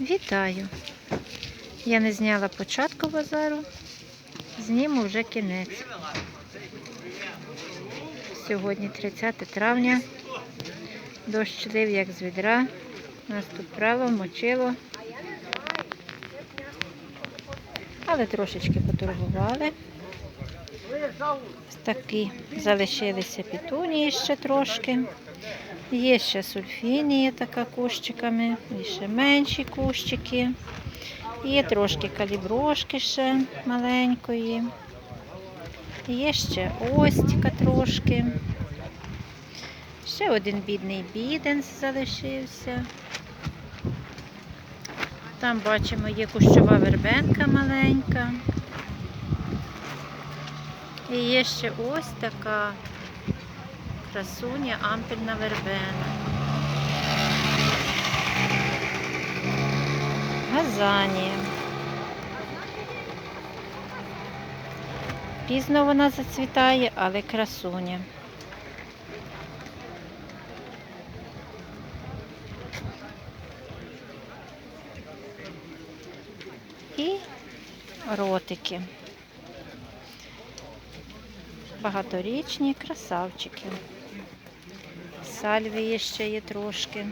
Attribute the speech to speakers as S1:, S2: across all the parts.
S1: Вітаю! Я не зняла початку базару, зніму вже кінець. Сьогодні 30 травня. Дощ лив як з відра. Нас тут право мочило. Але трошечки поторгували. Такі залишилися пітунії ще трошки. Є ще сульфінія така кущиками, і ще менші кущики. Є трошки каліброшки ще маленької. Є ще остіка трошки. Ще один бідний біденс залишився. Там бачимо є кущова вербенка маленька. І є ще ось така красуня ампельна вербена. Газанія. Пізно вона зацвітає, але красуня. І ротики. Багаторічні красавчики. Сальвії ще є трошки.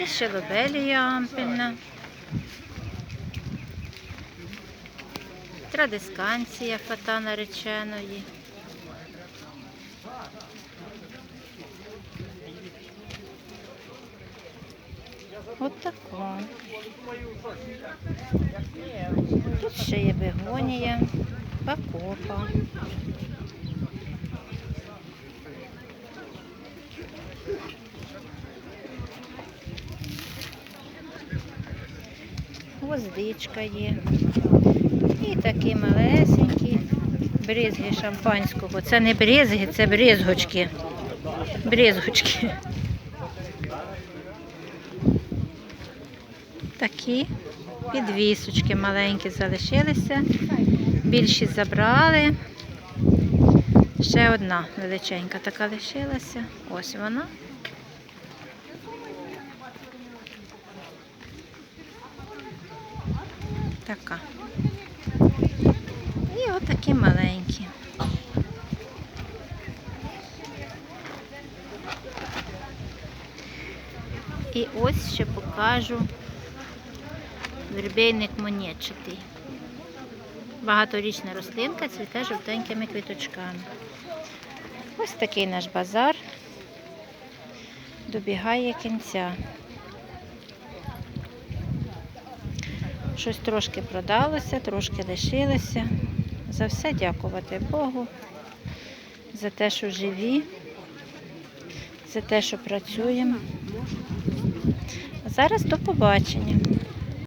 S1: І ще лобелія ампельна. Традисканція фата нареченої. От тако. Тут ще є бегонія, бакопа. Гвоздичка є. І такі малесенькі бризги шампанського. Це не бризги, це бризгочки. Бризгочки. Такі підвісочки маленькі залишилися. Більшість забрали. Ще одна величенька така лишилася. Ось вона. Така. І отакі маленькі. І ось ще покажу вербейник монетчатий. Багаторічна рослинка цвіте жовтенькими квіточками. Ось такий наш базар добігає кінця. Щось трошки продалося, трошки лишилося. За все дякувати Богу, за те, що живі, за те, що працюємо. А зараз до побачення.